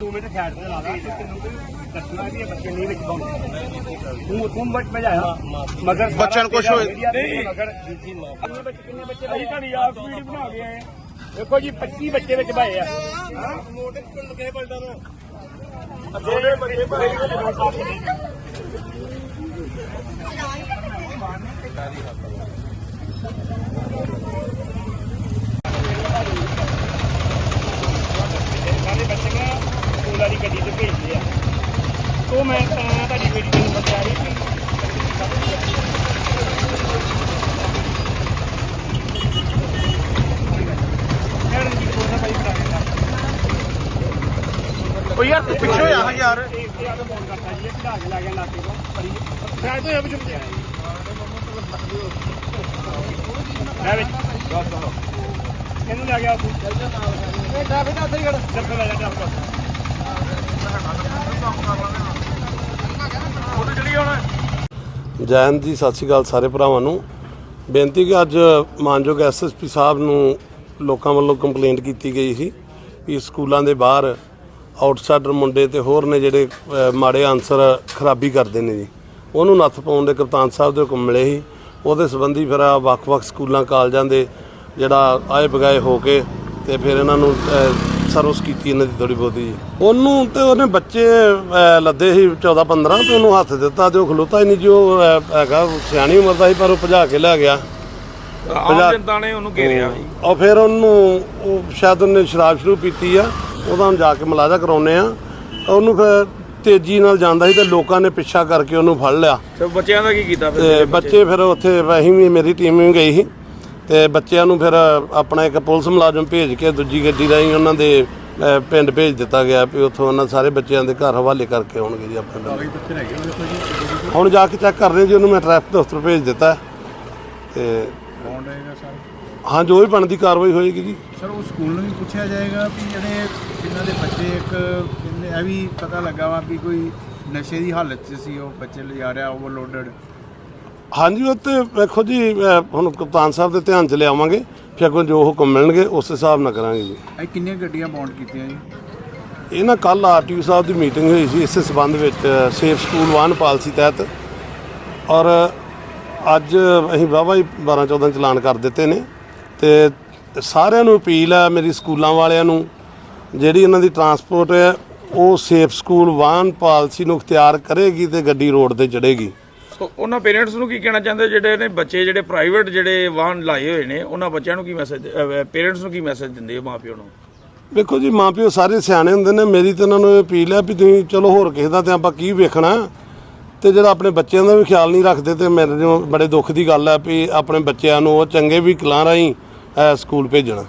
ਦੋ minute side ਤੇ ਲਾ ਲਾ ਤੇ ਤੈਨੂੰ ਕੋਈ ਦੱਸਣਾ ਵੀ ਇਹ ਬੱਚੇ ਨਹੀਂ ਵਿੱਚ ਪਾਉਂਦੇ। ਤੂੰ ਤੂੰ ਬੱਚ ਭਜਾਇਆ ਮਗਰ ਸਾਰਾ ਬੱਚਿਆਂ ਨੂੰ ਕੁਛ ਹੋਏ- ਤੇਰਾ ਨਹੀਂ। ਮਗਰ ਕਿੰਨੇ ਬੱਚੇ ਕਿੰਨੇ ਬੱਚੇ ਅਸੀਂ ਤੁਹਾਡੀ ਆਪ ਵੀਡੀਓ ਬਣਾ ਕੇ ਆਏ। ਹਾਂ। ਦੇਖੋ ਜੀ 25 ਬੱਚੇ ਵਿੱਚ ਭਾਏ ਆ। ਮੋਟੇ ਪਿੰਡ ਕੇ ਪਲਟਾ ਨੂੰ ਅੱਗੇ ਬੱਚੇ ਭਾਏ ਸਾਰੇ ਬੱਚੇ ਨਾ ਸਕੂਲ ਵਾਲੀ ਗੱਡੀ ਤੇ ਭੇਜਦੇ ਆ ਤੋਂ ਮੈਂ ਤਾਂ ਤੁਹਾਡੀ ਵੀਡੀਓ ਨੂੰ ਬਤਾ ਰਹੀ ਸੀ। ਯਾਰ ਤੂੰ ਪਿੱਛੇ ਆ ਯਾਰ। ਫੋਨ ਕਰਤਾ ਜੀ ਇਹ ਕੇ ਲੈ ਗਿਆ ਲਾਤੇ ਤੋਂ। ਪਰੀ ਸ਼ਾਇਦ ਤੋਂ ਇਹ ਬਚੁੰ ਗਿਆ ਮੈਂ ਵਿੱਚ ਇਹਨੂੰ ਲੈ ਗਿਆ ਇਹ ਦਾ ਖੜ ਚੱਲ ਲੈ ਜਾ ਟ੍ਰੈਫਿਕ ਉਹ ਚਲੀ ਹੁਣ ਜੈਨ ਜੀ, ਸਤਿ ਸ਼੍ਰੀ ਅਕਾਲ ਸਾਰੇ ਭਰਾਵਾਂ ਨੂੰ। ਬੇਨਤੀ ਕਿ ਅੱਜ ਮਾਨਯੋਗ ਐਸਐਸਪੀ ਸਾਹਿਬ ਨੂੰ ਲੋਕਾਂ ਵੱਲੋਂ ਕੰਪਲੇਂਟ ਕੀਤੀ ਗਈ ਸੀ ਕਿ ਸਕੂਲਾਂ ਦੇ ਬਾਹਰ ਆਊਟਸਾਈਡਰ ਮੁੰਡੇ ਤੇ ਹੋਰ ਨੇ ਜਿਹੜੇ ਮਾੜੇ ਆਨਸਰ ਖਰਾਬੀ ਕਰਦੇ ਨੇ ਜੀ। ਉਹਨੂੰ ਨੱਥ ਪਾਉਣ ਦੇ ਕਪਤਾਨ ਸਾਹਿਬ ਦੇ ਹੁਕਮ ਮਿਲੇ ਸੀ। ਉਹਦੇ ਸੰਬੰਧੀ ਫਿਰ ਆਹ ਵੱਖ-ਵੱਖ ਸਕੂਲਾਂ, ਕਾਲਜਾਂ ਦੇ ਜਿਹੜਾ ਆਏ ਬਗਾਏ ਹੋ ਕੇ ਤੇ ਫਿਰ ਇਹਨਾਂ ਨੂੰ ਸਰਵਿਸ ਕੀਤੀ ਇਹਨਾਂ ਦੀ ਥੋੜੀ ਬਹੁਤੀ। ਉਹਨੂੰ ਤੇ ਉਹਨੇ ਬੱਚੇ ਅਹ, ਲੱਦੇ ਸੀ 14 15 ਤੇ ਉਹਨੂੰ ਹੱਥ ਦਿੱਤਾ ਤੇ ਉਹ ਖਲੋਤਾ ਹੀ ਨਹੀਂ ਜੋ ਹੈਗਾ ਸਿਆਣੀ ਉਮਰ ਦਾ ਸੀ ਪਰ ਉਹ ਭਜਾ ਕੇ ਲੈ ਗਿਆ। ਆਮ ਜਨਤਾ ਨੇ ਉਹਨੂੰ ਘੇਰਿਆ। ਸੀ ਫਿਰ ਉਹਨੂੰ ਉਹ ਸ਼ਾਇਦ ਉਹਨੇ ਸ਼ਰਾਬ ਸ਼ੁਰੂ ਪੀਤੀ ਆ ਉਹਦਾ ਹੁਣ ਜਾ ਕੇ ਮਲਾਜਾ ਕਰਾਉਨੇ ਆ। ਉਹਨੂੰ ਫਿਰ ਤੇਜ਼ੀ ਨਾਲ ਜਾਂਦਾ ਸੀ ਤੇ ਲੋਕਾਂ ਨੇ ਪਿੱਛਾ ਕਰਕੇ ਉਹਨੂੰ ਫੜ ਲਿਆ। ਤੇ ਬੱਚਿਆਂ ਦਾ ਕੀ ਕੀਤਾ ਫਿਰ? ਤੇ ਬੱਚੇ ਫਿਰ ਉੱਥੇ ਅਸੀਂ ਵੀ ਮੇਰੀ ਟੀਮ ਵੀ ਗਈ ਸੀ। ਤੇ ਬੱਚਿਆਂ ਨੂੰ ਫਿਰ ਆਪਣਾ ਇੱਕ ਪੁਲਿਸ ਮੁਲਾਜ਼ਮ ਭੇਜ ਕੇ ਦੂਜੀ ਗੱਡੀ ਰਾਹੀਂ ਉਹਨਾਂ ਦੇ ਪਿੰਡ ਭੇਜ ਦਿੱਤਾ ਗਿਆ ਵੀ ਉੱਥੋਂ ਉਹਨਾਂ ਸਾਰੇ ਬੱਚਿਆਂ ਦੇ ਘਰ ਹਵਾਲੇ ਕਰਕੇ ਆਉਣਗੇ ਜੀ ਆਪਣੇ ਹੁਣ ਜਾ ਕੇ ਚੈੱਕ ਕਰ ਰਹੇ ਜੀ ਉਹਨੂੰ ਮੈਂ ਟ੍ਰੈਫਿਕ ਦਫ਼ਤਰ ਭੇਜ ਦਿੱਤਾ। ਤੇ ਹਾਂ ਜੋ ਵੀ ਬਣਦੀ ਕਾਰਵਾਈ ਹੋਏਗੀ ਜੀ। ਸਰ ਉਹ ਸਕੂਲ ਨੂੰ ਵੀ ਪੁੱਛਿਆ ਜਾਏਗਾ ਵੀ ਜਿਹੜੇ ਜਿਨ੍ਹਾਂ ਦੇ ਬੱਚੇ ਇੱਕ ਕਹਿੰਦੇ ਇਹ ਵੀ ਪਤਾ ਲੱਗਾ ਵਾ ਵੀ ਕੋਈ ਨਸ਼ੇ ਦੀ ਹਾਲਤ 'ਚ ਸੀ ਉਹ ਬੱਚੇ ਲਿਜਾ ਰਿਹਾ ਓਵਰਲੋਡਡ ਹਾਂਜੀ ਉਹ ਤੇ ਵੇਖੋ ਜੀ ਅਹ, ਹੁਣ ਕਪਤਾਨ ਸਾਹਿਬ ਦੇ ਧਿਆਨ ਚ ਲਿਆਵਾਂਗੇ ਫਿਰ ਅੱਗੋਂ ਜੋ ਹੁਕਮ ਮਿਲਣਗੇ ਉਸ ਹਿਸਾਬ ਨਾਲ ਕਰਾਂਗੇ ਜੀ। ਇਹ ਕਿੰਨੀਆਂ ਗੱਡੀਆਂ ਬੌਂਡ ਕੀਤੀਆਂ ਜੀ? ਇਹ ਨਾ ਕੱਲ ਆਰਟੀਓ ਸਾਹਿਬ ਦੀ ਮੀਟਿੰਗ ਹੋਈ ਸੀ ਇਸੇ ਸਬੰਧ ਵਿੱਚ ਸੇਫ ਸਕੂਲ ਵਾਹਨ ਪਾਲਿਸੀ ਤਹਿਤ। ਔਰ ਅੱਜ ਅਸੀਂ ਵਾਹਵਾ ਹੀ 12 14 ਚਲਾਨ ਕਰ ਦਿੱਤੇ ਨੇ ਤੇ ਸਾਰਿਆਂ ਨੂੰ ਅਪੀਲ ਹੈ ਮੇਰੀ ਸਕੂਲਾਂ ਵਾਲਿਆਂ ਨੂੰ ਜਿਹੜੀ ਇਹਨਾਂ ਦੀ ਟਰਾਂਸਪੋਰਟ ਹੈ ਉਹ ਸੇਫ ਸਕੂਲ ਵਾਹਨ ਪਾਲਿਸੀ ਨੂੰ ਇਖਤਿਆਰ ਕਰੇਗੀ ਤੇ ਗੱਡੀ ਰੋਡ ਤੇ ਚੜੇਗੀ ਸੋ ਉਹਨਾਂ ਪੇਰੈਂਟਸ ਨੂੰ ਕੀ ਕਹਿਣਾ ਚਾਹੁੰਦੇ ਜਿਹੜੇ ਨੇ ਬੱਚੇ ਜਿਹੜੇ ਪ੍ਰਾਈਵੇਟ ਜਿਹੜੇ ਵਾਹਨ ਲਾਏ ਹੋਏ ਨੇ ਉਹਨਾਂ ਬੱਚਿਆਂ ਨੂੰ ਕੀ ਮੈਸੇਜ ਪੇਰੈਂਟਸ ਨੂੰ ਕੀ ਮੈਸੇਜ ਦਿੰਦੇ ਹੋ ਮਾਪਿਓ ਨੂੰ? ਵੇਖੋ ਜੀ ਮਾਪਿਓ ਸਾਰੇ ਸਿਆਣੇ ਹੁੰਦੇ ਨੇ ਮੇਰੀ ਤਾਂ ਇਹਨਾਂ ਨੂੰ ਇਹ ਅਪੀਲ ਹੈ ਵੀ ਤੁਸੀਂ ਚਲੋ ਹੋਰ ਕਿਸੇ ਦਾ ਤੇ ਆਪਾਂ ਕੀ ਵੇਖਣਾ ਤੇ ਜਿਹੜਾ ਆਪਣੇ ਬੱਚਿਆਂ ਦਾ ਵੀ ਖਿਆਲ ਨਹੀਂ ਰੱਖਦੇ ਤੇ ਮੇਰੇ ਬੜੇ ਦੁੱਖ ਦੀ ਗੱਲ ਹੈ ਵੀ ਆਪਣੇ ਬੱਚਿਆਂ ਨੂੰ ਉਹ ਚੰਗੇ ਵੀ ਕਲਾਂ ਰਾਹੀਂ ਸਕੂਲ ਭੇਜਣਾ।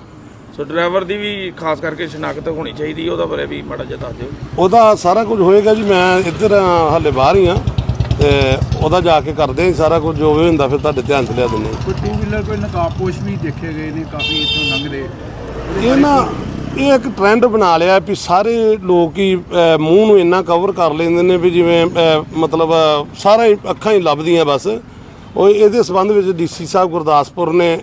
ਸੋ ਡਰਾਈਵਰ ਦੀ ਵੀ ਖਾਸ ਕਰਕੇ ਸ਼ਨਾਖਤ ਹੋਣੀ ਚਾਹੀਦੀ ਉਹਦਾ ਬਾਰੇ ਵੀ ਮਾੜਾ ਜਿਹਾ ਦੱਸ ਦਿਓ। ਉਹਦਾ ਸਾਰਾ ਕੁਝ ਹੋਏਗਾ ਜੀ ਮੈਂ ਇੱਧਰ ਹਾਲੇ ਬਾਹਰ ਹੀ ਆ ਤੇ ਉਹਦਾ ਜਾ ਕੇ ਕਰਦੇ ਹਾਂ ਸਾਰਾ ਕੁਝ ਜੋ ਵੀ ਹੁੰਦਾ ਫਿਰ ਤੁਹਾਡੇ ਧਿਆਨ 'ਚ ਲਿਆ ਦਿੰਦੇ ਹਾਂ। ਕੋਈ ਟੂ ਵੀਲਰ ਕੋਈ ਨਕਾਬਪੋਸ਼ ਵੀ ਦੇਖੇ ਗਏ ਨੇ ਕਾਫੀ ਇੱਥੋਂ ਲੰਘਦੇ ਇਹ ਨਾ ਇਹ ਇੱਕ ਟ੍ਰੈਂਡ ਬਣਾ ਲਿਆ ਵੀ ਸਾਰੇ ਲੋਕ ਹੀ ਅਹ, ਮੂੰਹ ਨੂੰ ਇੰਨਾ ਕਵਰ ਕਰ ਲੈਂਦੇ ਨੇ ਵੀ ਜਿਵੇਂ ਅਹ, ਮਤਲਬ ਅਹ, ਸਾਰਾ ਹੀ ਅੱਖਾਂ ਹੀ ਲੱਭਦੀਆਂ ਬਸ। ਉਹ ਇਹਦੇ ਸਬੰਧ ਵਿੱਚ ਡੀਸੀ ਸਾਹਿਬ ਗੁਰਦਾਸਪੁਰ ਨੇ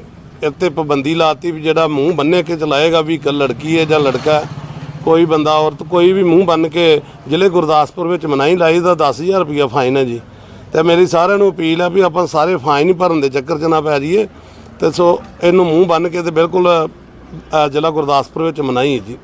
ਇੱਥੇ ਪਾਬੰਦੀ ਲਾਤੀ ਵੀ ਜਿਹੜਾ ਮੂੰਹ ਬੰਨੇ ਕੇ ਚਲਾਏਗਾ ਵੀ ਇੱਕ ਲੜਕੀ ਹੈ ਜਾਂ ਲੜਕਾ ਹੈ। ਕੋਈ ਬੰਦਾ ਔਰਤ ਕੋਈ ਵੀ ਮੂੰਹ ਬੰਨ ਕੇ ਜ਼ਿਲ੍ਹੇ ਗੁਰਦਾਸਪੁਰ ਵਿੱਚ ਮਨਾਈ ਲਾਈ ਦਾ 10000 ਰੁਪਇਆ ਫਾਈਨ ਹੈ ਜੀ। ਤੇ ਮੇਰੀ ਸਾਰਿਆਂ ਨੂੰ ਅਪੀਲ ਹੈ ਵੀ ਆਪਾਂ ਸਾਰੇ ਫਾਈਨ ਹੀ ਭਰਨ ਦੇ ਚੱਕਰ 'ਚ ਨਾ ਪੈ ਜਾਈਏ। ਤੇ ਸੋ ਇਹਨੂੰ ਮੂੰਹ ਬੰਨ ਕੇ ਤੇ ਬਿਲਕੁਲ ਜ਼ਿਲ੍ਹਾ ਗੁਰਦਾਸਪੁਰ ਵਿੱਚ ਮਨਾਈ ਹੈ ਜੀ।